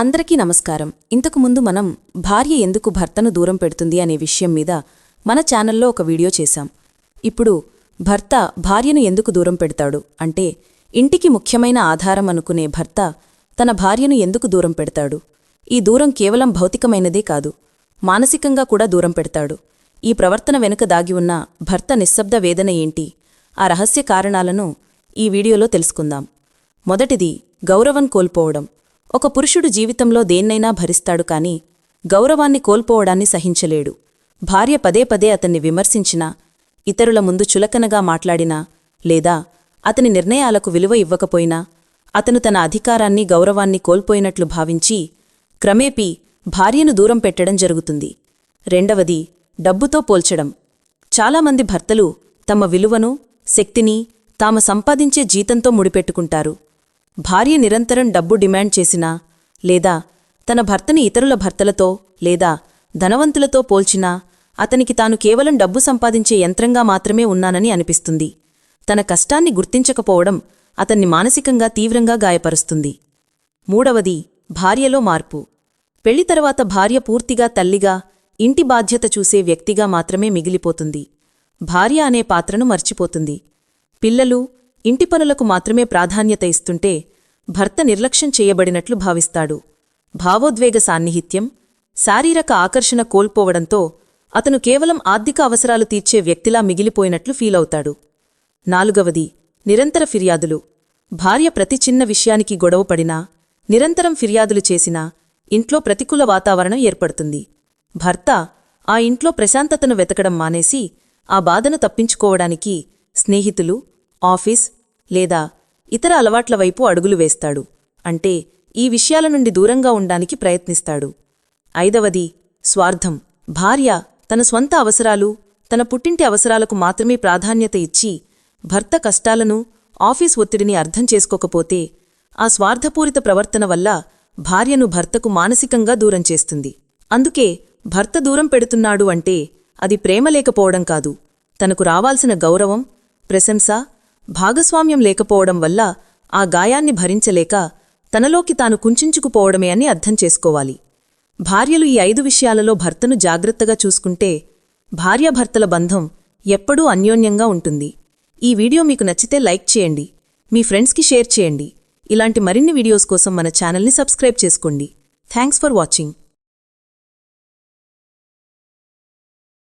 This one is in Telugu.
అందరికీ నమస్కారం. ఇంతకు ముందు మనం భార్య ఎందుకు భర్తను దూరం పెడుతుంది అనే విషయం మీద మన ఛానల్లో ఒక వీడియో చేశాం. ఇప్పుడు భర్త భార్యను ఎందుకు దూరం పెడతాడు? అంటే ఇంటికి ముఖ్యమైన ఆధారం అనుకునే భర్త తన భార్యను ఎందుకు దూరం పెడతాడు? ఈ దూరం కేవలం భౌతికమైనదే కాదు మానసికంగా కూడా దూరం పెడతాడు. ఈ ప్రవర్తన వెనుక దాగి ఉన్న భర్త నిశ్శబ్ద వేదన ఏంటి? ఆ రహస్య కారణాలను ఈ వీడియోలో తెలుసుకుందాం. మొదటిది గౌరవం కోల్పోవడం. ఒక పురుషుడు జీవితంలో దేన్నైనా భరిస్తాడు కాని గౌరవాన్ని కోల్పోవడాన్ని సహించలేడు. భార్య పదే పదే అతన్ని విమర్శించినా ఇతరుల ముందు చులకనగా మాట్లాడినా లేదా అతని నిర్ణయాలకు విలువ ఇవ్వకపోయినా అతను తన అధికారాన్ని గౌరవాన్ని కోల్పోయినట్లు భావించి క్రమేపీ భార్యను దూరం పెట్టడం జరుగుతుంది. రెండవది డబ్బుతో పోల్చడం. చాలామంది భర్తలు తమ విలువను శక్తిని తాము సంపాదించే జీతంతో ముడిపెట్టుకుంటారు. భార్య నిరంతరం డబ్బు డిమాండ్ చేసినా లేదా తన భర్తని ఇతరుల భర్తలతో లేదా ధనవంతులతో పోల్చినా అతనికి తాను కేవలం డబ్బు సంపాదించే యంత్రంగా మాత్రమే ఉన్నానని అనిపిస్తుంది. తన కష్టాన్ని గుర్తించకపోవడం అతన్ని మానసికంగా తీవ్రంగా గాయపరుస్తుంది. మూడవది భార్యలో మార్పు. పెళ్ళి తర్వాత భార్య పూర్తిగా తల్లిగా ఇంటి బాధ్యత చూసే వ్యక్తిగా మాత్రమే మిగిలిపోతుంది. భార్య అనే పాత్రను మర్చిపోతుంది. పిల్లలు ఇంటి పనులకు మాత్రమే ప్రాధాన్యత ఇస్తుంటే భర్త నిర్లక్ష్యం చేయబడినట్లు భావిస్తాడు. భావోద్వేగ సాన్నిహిత్యం శారీరక ఆకర్షణ కోల్పోవడంతో అతను కేవలం ఆర్థిక అవసరాలు తీర్చే వ్యక్తిలా మిగిలిపోయినట్లు ఫీలవుతాడు. నాలుగవది నిరంతర ఫిర్యాదులు. భార్య ప్రతి చిన్న విషయానికి గొడవపడినా నిరంతరం ఫిర్యాదులు చేసినా ఇంట్లో ప్రతికూల వాతావరణం ఏర్పడుతుంది. భర్త ఆ ఇంట్లో ప్రశాంతతను వెతకడం మానేసి ఆ బాధను తప్పించుకోవడానికి స్నేహితులు ఆఫీస్ లేదా ఇతర అలవాట్ల వైపు అడుగులు వేస్తాడు. అంటే ఈ విషయాల నుండి దూరంగా ఉండానికి ప్రయత్నిస్తాడు. ఐదవది స్వార్థం. భార్య తన స్వంత అవసరాలు తన పుట్టింటి అవసరాలకు మాత్రమే ప్రాధాన్యత ఇచ్చి భర్త కష్టాలను ఆఫీస్ ఒత్తిడిని అర్థం చేసుకోకపోతే ఆ స్వార్థపూరిత ప్రవర్తన వల్ల భార్యను భర్తకు మానసికంగా దూరం చేస్తుంది. అందుకే భర్త దూరం పెడుతున్నాడు అంటే అది ప్రేమ లేకపోవడం కాదు. తనకు రావాల్సిన గౌరవం ప్రశంస భాగస్వామ్యం లేకపోవడం వల్ల ఆ గాయాన్ని భరించలేక తనలోకి తాను కుంచుకుపోవడమే అని అర్థం చేసుకోవాలి. భార్యలు ఈ ఐదు విషయాలలో భర్తను జాగ్రత్తగా చూసుకుంటే భార్యాభర్తల బంధం ఎప్పుడూ అన్యోన్యంగా ఉంటుంది. ఈ వీడియో మీకు నచ్చితే లైక్ చేయండి. మీ ఫ్రెండ్స్కి షేర్ చేయండి. ఇలాంటి మరిన్ని వీడియోస్ కోసం మన ఛానల్ని సబ్స్క్రైబ్ చేసుకోండి. Thanks for watching.